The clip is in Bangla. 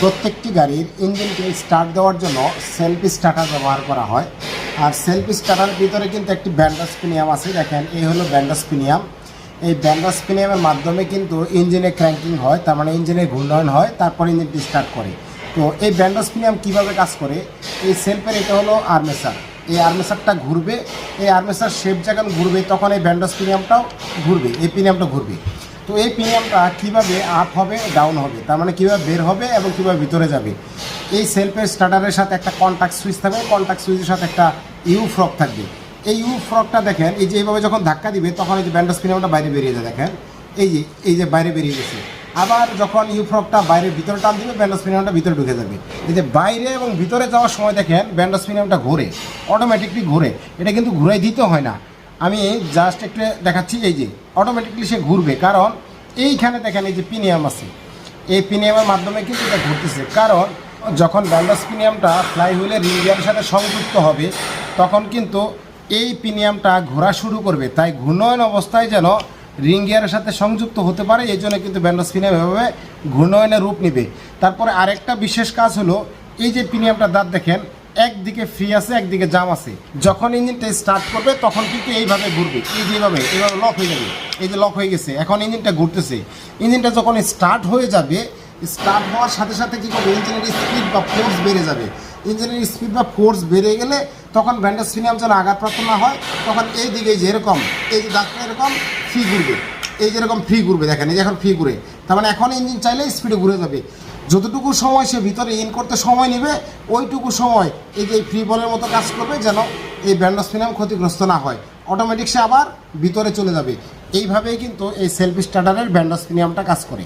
প্রত্যেকটি গাড়ির ইঞ্জিনকে স্টার্ট দেওয়ার জন্য সেলফ স্টার্টার ব্যবহার করা হয়। আর সেলফ স্টার্টার ভিতরে কিন্তু একটি ব্যান্ডাসপিনিয়াম আছে। দেখেন, এই হলো ব্যান্ডাসপিনিয়াম এই ব্যান্ডাসপিনিয়ামের মাধ্যমে কিন্তু ইঞ্জিনে ক্র্যাঙ্কিং হয়, তার মানে ইঞ্জিনে ঘূর্ণয়ন হয়, তারপর ইঞ্জিনটি স্টার্ট করে। তো এই ব্যান্ডাসপিনিয়াম কীভাবে কাজ করে? এই সেলফের এটা হলো আর্মেসার এই আর্মেসারটা ঘুরবে, এই আর্মেসার শেপ যখন ঘুরবে, তখন এই ব্যান্ডাসপিনিয়ামটাও ঘুরবে, এই পিনিয়ামটা ঘুরবে। তো এই প্রিমিয়ামটা কীভাবে আপ হবে ডাউন হবে? তার মানে কীভাবে বের হবে এবং কীভাবে ভিতরে যাবে? এই সেলফের স্টার্টারের সাথে একটা কন্ট্যাক্ট সুইচ থাকবে কন্ট্যাক্ট সুইচের সাথে একটা ইউ ফ্রক থাকবে। এই ইউ ফ্রকটা দেখেন, এই যে এইভাবে যখন ধাক্কা দিবে, তখন এই যে ব্যান্ডাস প্রিমিয়ামটা বাইরে বেরিয়ে যায়, দেখেন। এই যে এই যে বাইরে বেরিয়ে গেছে। আবার যখন ইউ ফ্রকটা বাইরে ভিতরে টান দিবে ব্যান্ডাস প্রিমিয়ামটা ভিতরে ঢুকে যাবে। এই যে বাইরে এবং ভিতরে যাওয়ার সময় দেখেন ব্যান্ডাস প্রিমিয়ামটা ঘোরে অটোমেটিকলি ঘোরে। এটা কিন্তু ঘুরাই দিতে হয় না। আমি জাস্ট একটু দেখাচ্ছি, এই যে অটোমেটিকলি সে ঘুরবে। কারণ এইখানে দেখেন এই যে পিনিয়াম আছে। এই পিনিয়ামের মাধ্যমে কিন্তু এটা ঘুরতেছে। কারণ যখন ব্যান্ডাস পিনিয়ামটা ফ্লাই হুইলের রিঙ্গিয়ার সাথে সংযুক্ত হবে, তখন কিন্তু এই পিনিয়ামটা ঘোরা শুরু করবে। তাই ঘূর্ণয়ন অবস্থায় যেন রিং গিয়ারের সাথে সংযুক্ত হতে পারে, এই জন্য কিন্তু ব্যান্ডাস পিনিয়াম এভাবে ঘূর্ণয়নের রূপ নেবে। তারপরে আরেকটা বিশেষ কাজ হলো, এই যে পিনিয়ামটা দাঁত দেখেন একদিকে ফ্রি আছে, একদিকে জাম আছে। যখন ইঞ্জিনটা স্টার্ট করবে, তখন কিন্তু এইভাবে ঘুরবে। এই যেভাবে এইভাবে লক হয়ে যাবে। এই যে লক হয়ে গেছে, এখন ইঞ্জিনটা ঘুরতেছে। ইঞ্জিনটা যখন স্টার্ট হয়ে যাবে স্টার্ট হওয়ার সাথে সাথে কী করবে? ইঞ্জিনের স্পিড বা ফোর্স বেড়ে যাবে। ইঞ্জিনের স্পিড বা ফোর্স বেড়ে গেলে তখন ব্যান্ডাস সিনিয়াম যেন আঘাতপ্রাপ্ত না হয়, তখন এই দিকে এই যে এরকম, এই যে দাঁতটা এরকম ফ্রি ঘুরবে। এই যেরকম ফ্রি ঘুরবে, দেখেন, এই যে এখন ফ্রি ঘুরে। তার মানে এখন ইঞ্জিন চাইলে স্পিডে ঘুরে যাবে। যতটুকু সময় সে ভিতরে ইন করতে সময় নেবে, ওইটুকু সময় এই যে ফ্রি বলের মতো কাজ করবে যেন এই ব্যান্ডোস্পিনাম ক্ষতিগ্রস্ত না হয়। অটোমেটিক সে আবার ভিতরে চলে যাবে। এইভাবেই কিন্তু এই সেলফ স্টার্টারের ব্যান্ডোস্পিনিয়ামটা কাজ করে।